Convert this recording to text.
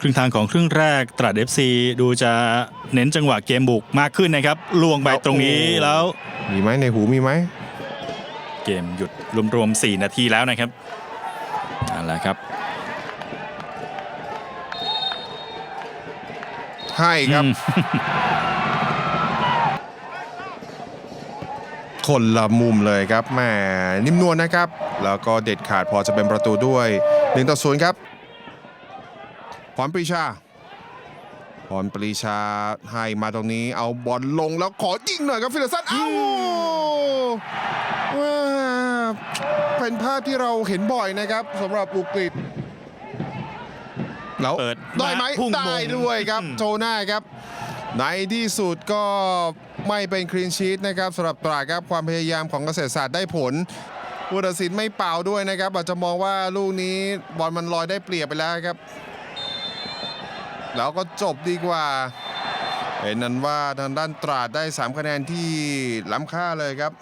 ครึ่งทางของครึ่งแรกตราด FC ดูจะเน้นจังหวะเกมบุกมากขึ้นนะครับลวงไปตรงนี้โอ้แล้ว มีไหมในหูมีไหมเกมหยุดรวมๆ4นาทีแล้วนะครับนั่นแหละครับให้ครับอืมคนละมุมเลยครับแหมนิ่มนวลนะครับ แล้วก็เด็ดขาดพอจะเป็นประตูด้วย1ต่อ0ครับ พรปรีชาพรปรีชาให้มาตรงนี้เอาบอลลงแล้วขอยิงหน่อยครับฟิลสันเอ้าว้าเป็นภาพที่เราเห็นบ่อยนะครับสำหรับอุกฤษแล้วเปิดได้ไหมพุ่งได้มงด้วยครับอืมโจน่าครับ ในที่สุดก็ไม่เป็นคลีนชีตนะครับสำหรับตราดครับความพยายามของเกษตรศาสตร์ได้ผลผู้ตัดสินไม่เป่าด้วยนะครับ อาจจะมองว่าลูกนี้บอลมันลอยได้เปรียบไปแล้วครับ แล้วก็จบดีกว่าเห็นนั้นว่าทางด้านตราดได้ 3 คะแนนที่ล้ำค่าเลยครับ